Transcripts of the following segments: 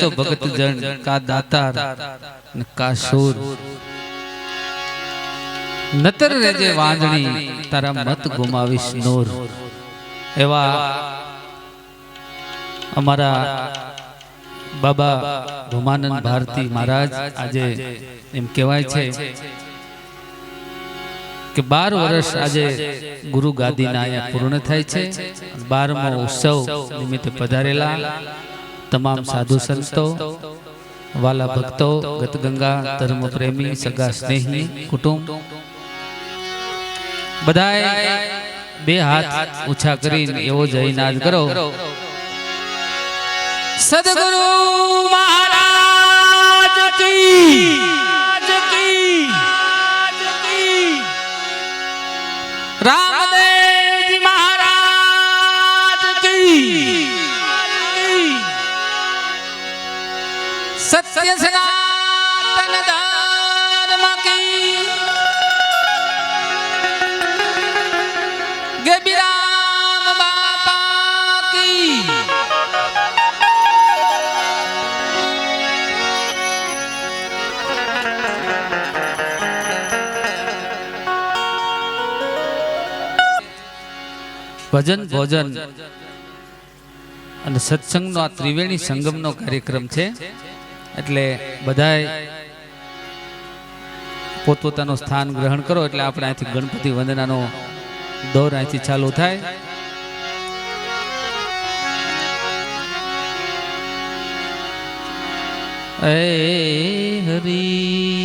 તો ભગત જન કા દાતાર કા શૂર. નતર રેજે વાંજણી તારા મત ગુમાવીશ નૂર. એવા અમારા બાબા ભૂમાનંદ ભારતી મહારાજ આજે એમ કહેવાય છે કે બાર વર્ષ આજે ગુરુ ગાદીના અહીંયા પૂર્ણ થાય છે બારમો ઉત્સવ નિમિત્તે પધારેલા. તમામ સાધુ સંતો વાલા ભક્તો ગતગંગા ધર્મ પ્રેમી સગા સ્નેહી કુટુંબ. બધાએ બે હાથ ઊંચા કરીને એવો જયનાદ કરો. સદગુરુ મહારાજ કી. સત્ય સનાતન ધર્મ કી ગેબીરામ બાપા કી ભજન, ભોજન. અને સત્સંગનો આ ત્રિવેણી સંગમનો કાર્યક્રમ છે. એટલે બધાએ પોતપોતાનું સ્થાન ગ્રહણ કરો એટલે આપણે અહીંથી ગણપતિ વંદનાનો દોર અહીંથી ચાલુ થાય. હરી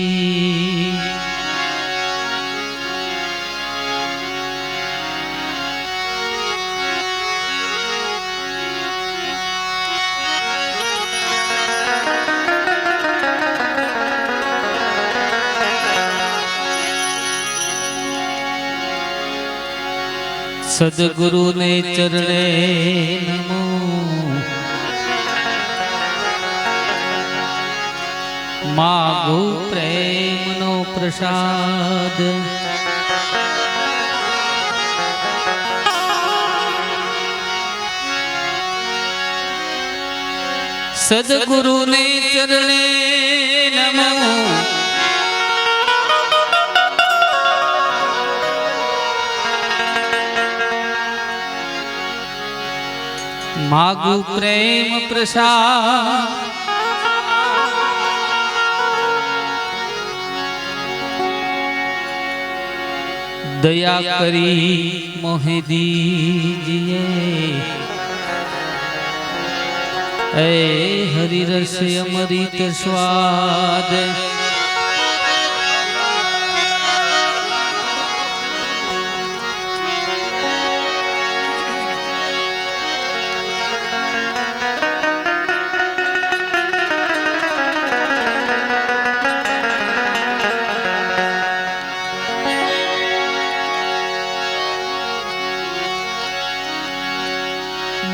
સદગુરુ ને ચરણે નમો. માગો પ્રેમનો પ્રસાદ. સદગુરુ ને ચરણે નમો. માગુ પ્રેમ પ્રસાદ દયા કરી મોહે દીજીએ એ હરિરસ અમૃત સ્વાદ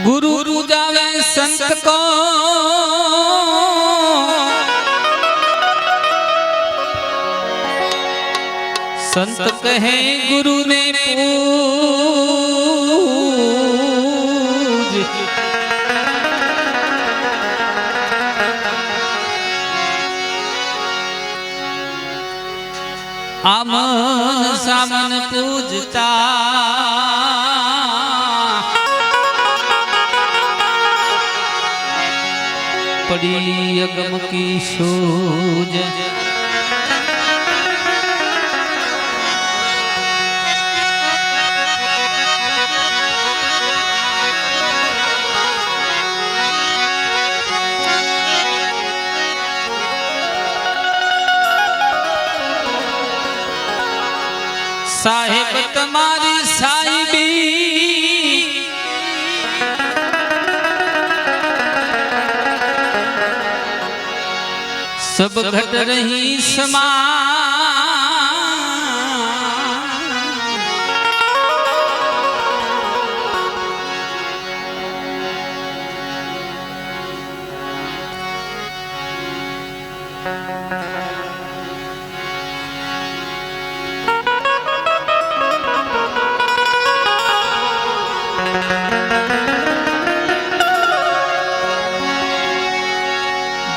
गुरु रुजावे संत को। संत कहे गुरु ने पूज। आमन सामन पूजता। પડી અગમ કી સૂજ સાહેબ તમારી સાહેબી सब घट रही समा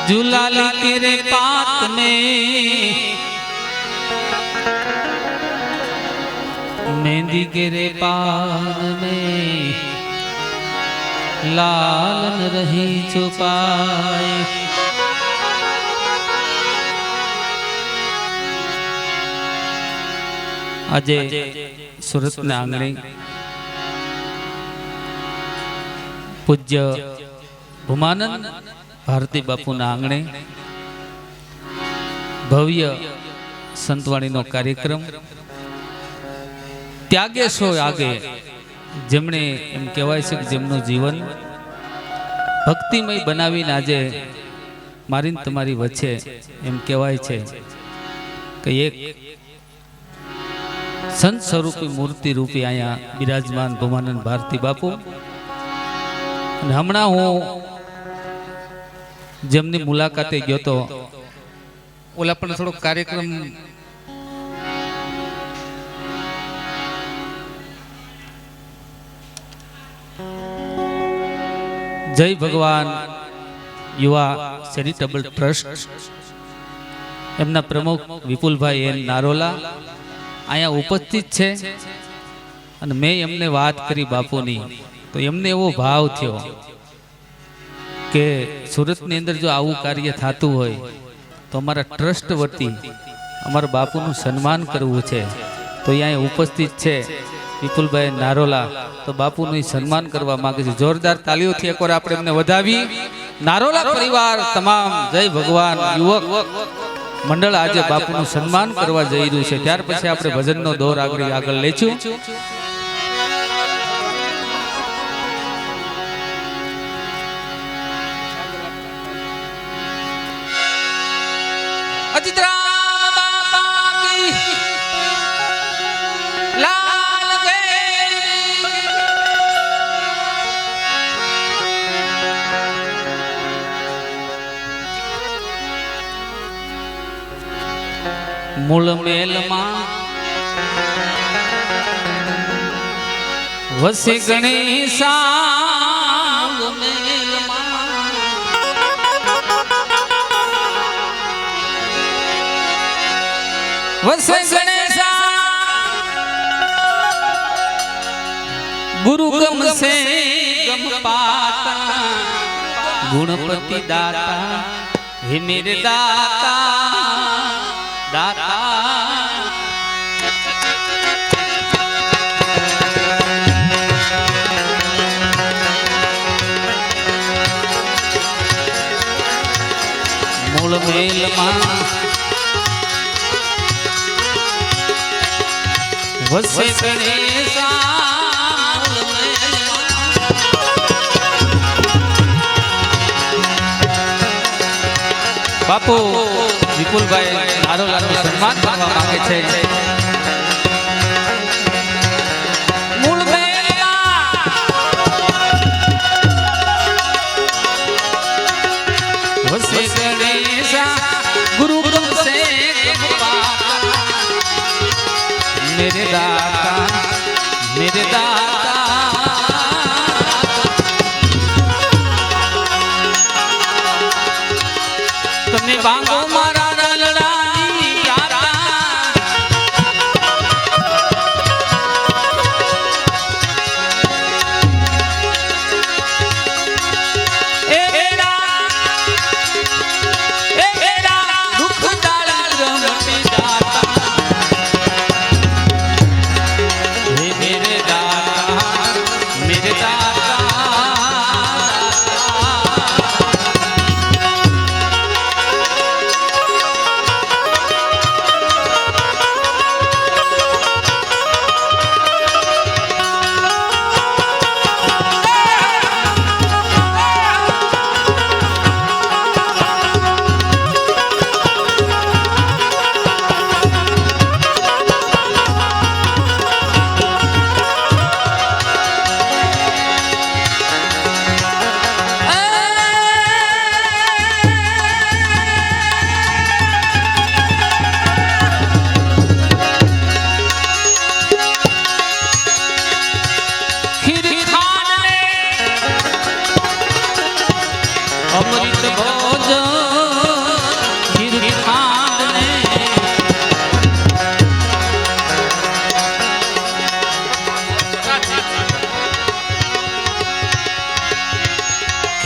जुलाली तेरे पात में मेहंदी गिरे पान में लालन रही छुपाए આજે સુરતના આંગણે પૂજ્ય ભૂમાનંદ ભારતી બાપુના આંગણે ભવ્ય સંતવાણીનો કાર્યક્રમ. ત્યાગે સો આગે જેમણે એમ કહેવાય છે કે જેમનું જીવન ભક્તિમય બનાવીને આજે મારીને તમારી વચ્ચે એમ કહેવાય છે કે એક સંત સ્વરૂપી મૂર્તિ રૂપી અહીંયા બિરાજમાન ભવાનંદ ભારતી બાપુ. અને હમણાં હું જેમની મુલાકાતે ગયો તો ઓલા પણ થોડો કાર્યક્રમ જય ભગવાન યુવા ચેરિટેબલ ટ્રસ્ટ. એમના પ્રમુખ વિપુલભાઈ એન નારોલા અહીંયા ઉપસ્થિત છે અને મેં એમને વાત કરી બાપુની. તો એમને એવો ભાવ થયો કે સુરતની અંદર જો આવું કાર્ય થતું હોય તો અમારા ટ્રસ્ટ વતી અમારા બાપુનું સન્માન કરવું છે. તો અહીંયા ઉપસ્થિત છે વિપુલભાઈ નારોલા. તો બાપુનું સન્માન કરવા માંગે છે. જોરદાર તાલીઓથી એકવાર આપણે એમને વધાવી. નારોલા પરિવાર તમામ. જય ભગવાન, યુવક. મંડળ આજે બાપુનું સન્માન કરવા જઈ રહ્યું છે. ત્યાર પછી આપણે ભજનનો દોર આગળ આગળ લેશું. મૂળ મેલમાં વસે ગણેશા વસે ગણેશા. ગુરુ ગમસે ગમ પાતા. ગુણપતિ દાતા. હે મેરે દાતા. દાતા. મૂળ મેલમાં વસે મેલમાં બાપુ વિપુલભાઈ નારોલાનું સન્માન કરવા માંગે છે. मेरे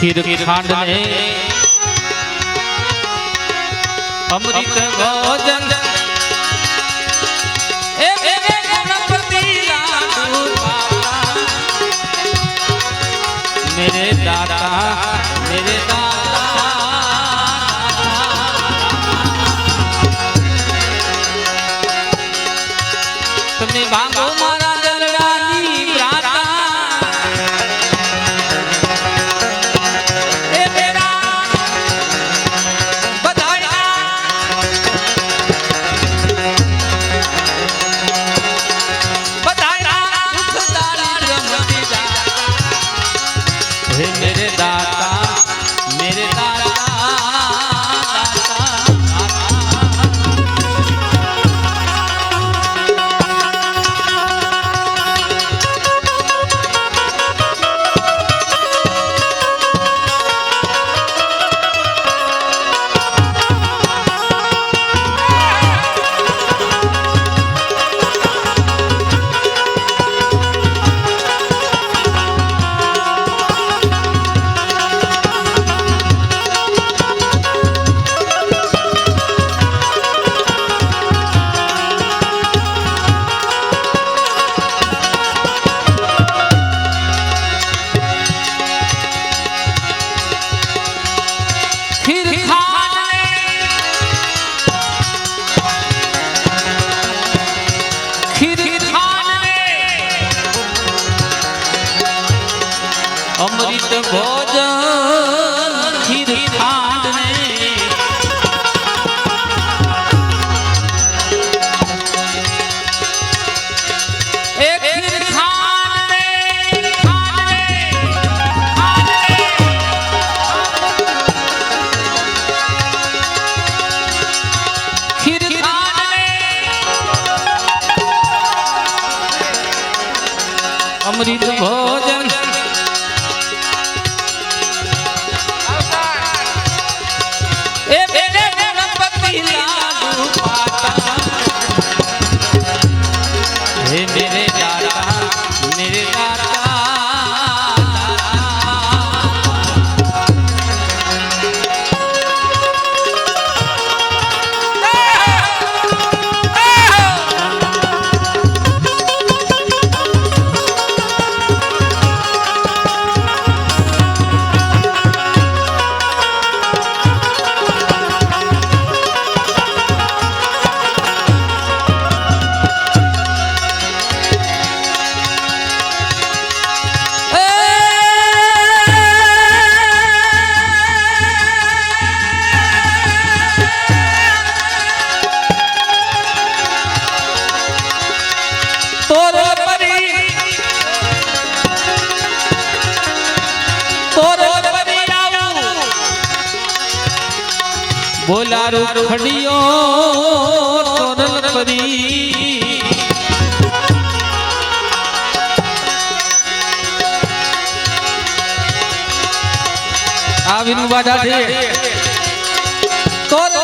ખીર ખાંડ ને અમૃત ભોજન બોલા રૂખડીઓ તોરલ પરી. આ વિનુ છે. તોરલ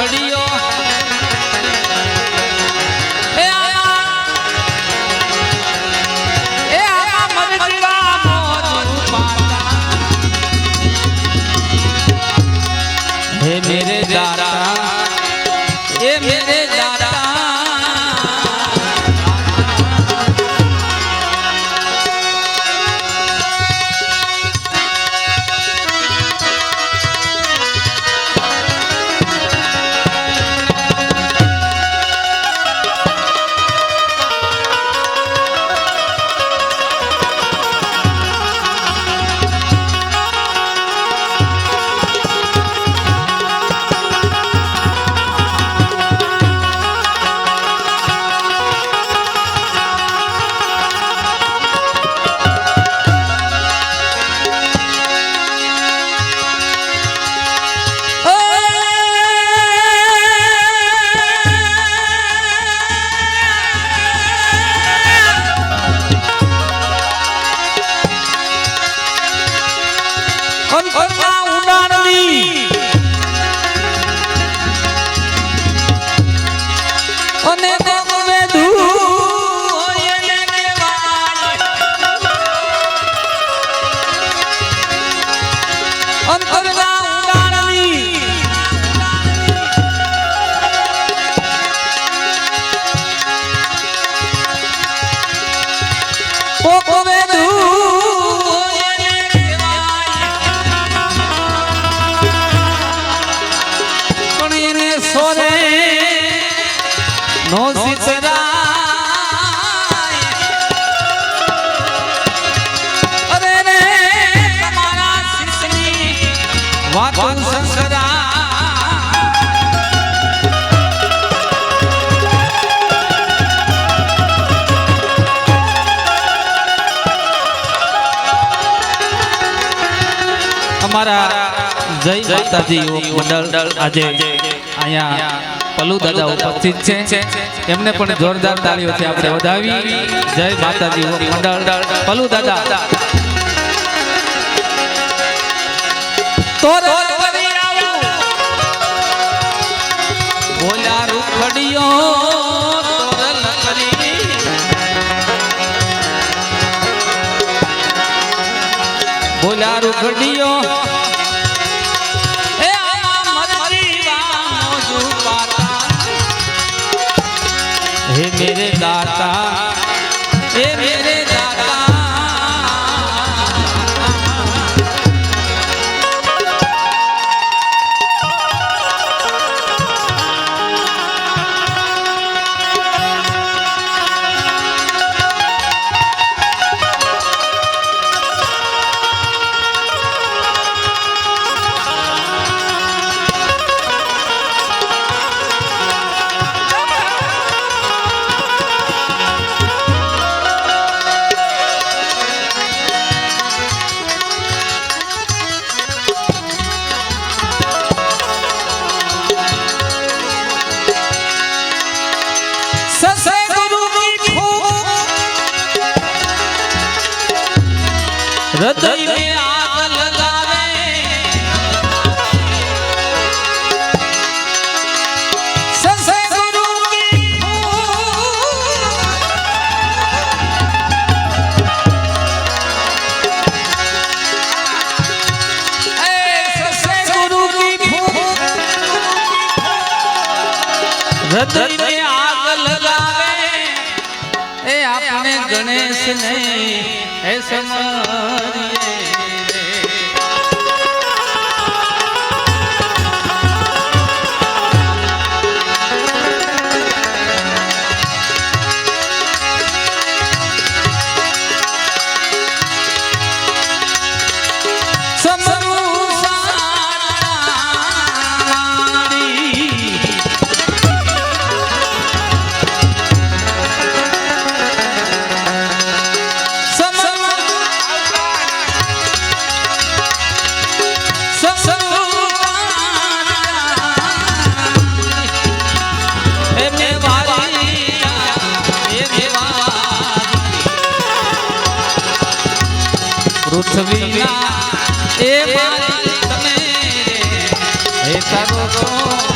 પરી મંડળ આજે અહીંયા પલ્લુ દાદા ઉપસ્થિત છે. એમને પણ જોરદાર તાળીઓથી આપણે વધાવી. જય માતાજી મંડળ. પલ્લુ દાદા બોલા રૂખડીયો मेरे दाता કૃષ્ણ હે સમારી ಸರ್ವೋ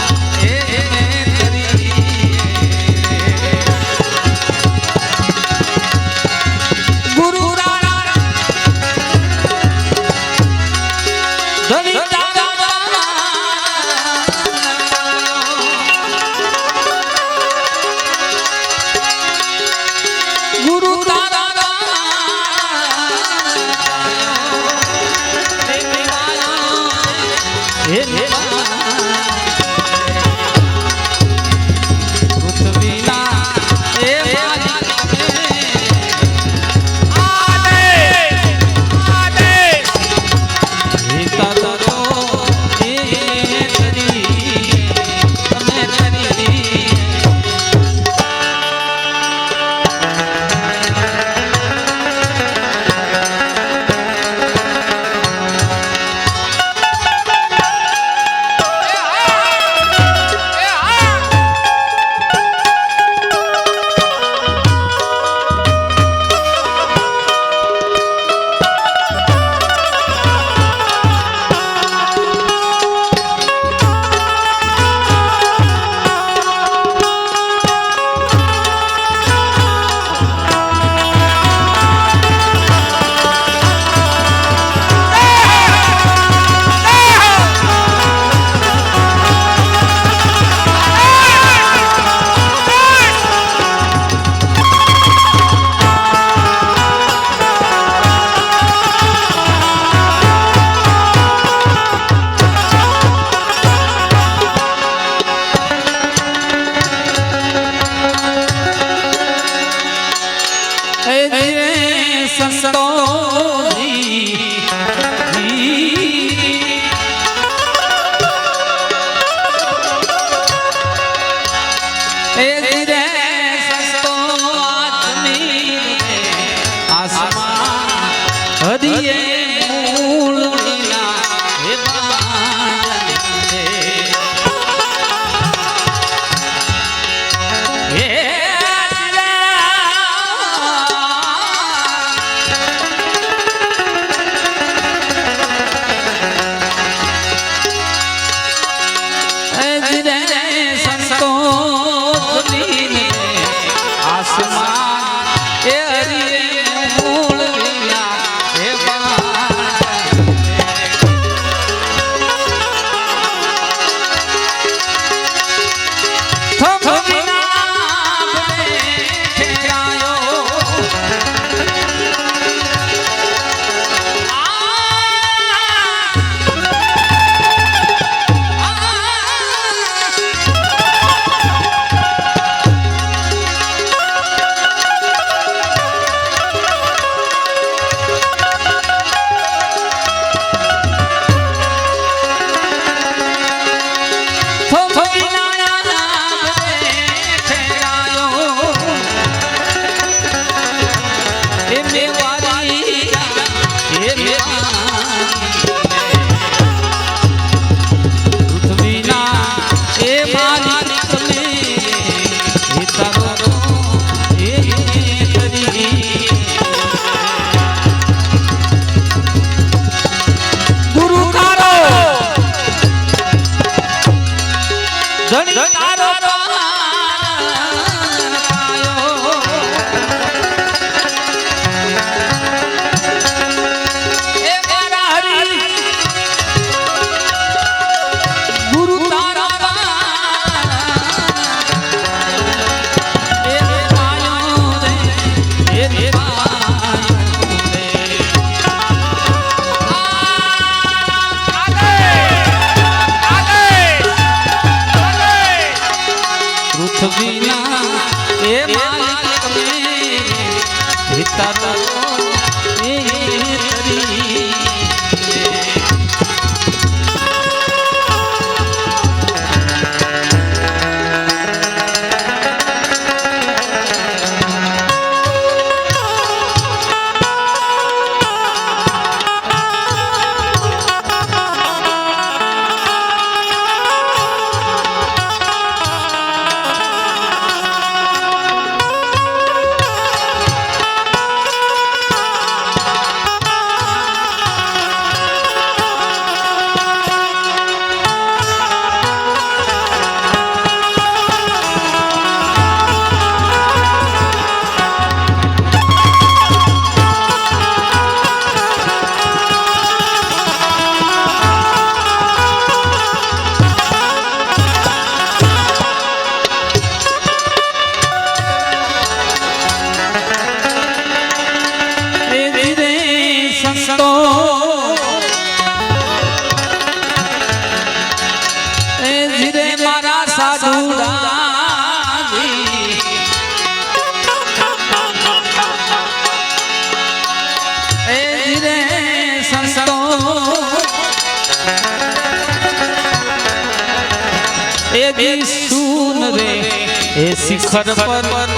એ શિખર પર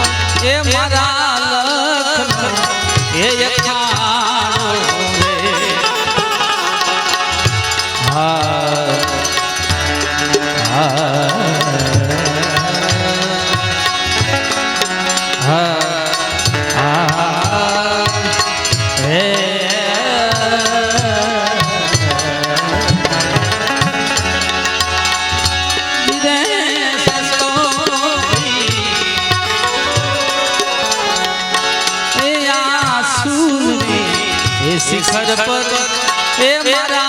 એ મારા લખ એ શિખર પર એ મારા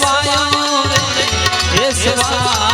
સેવાયું એ સેવા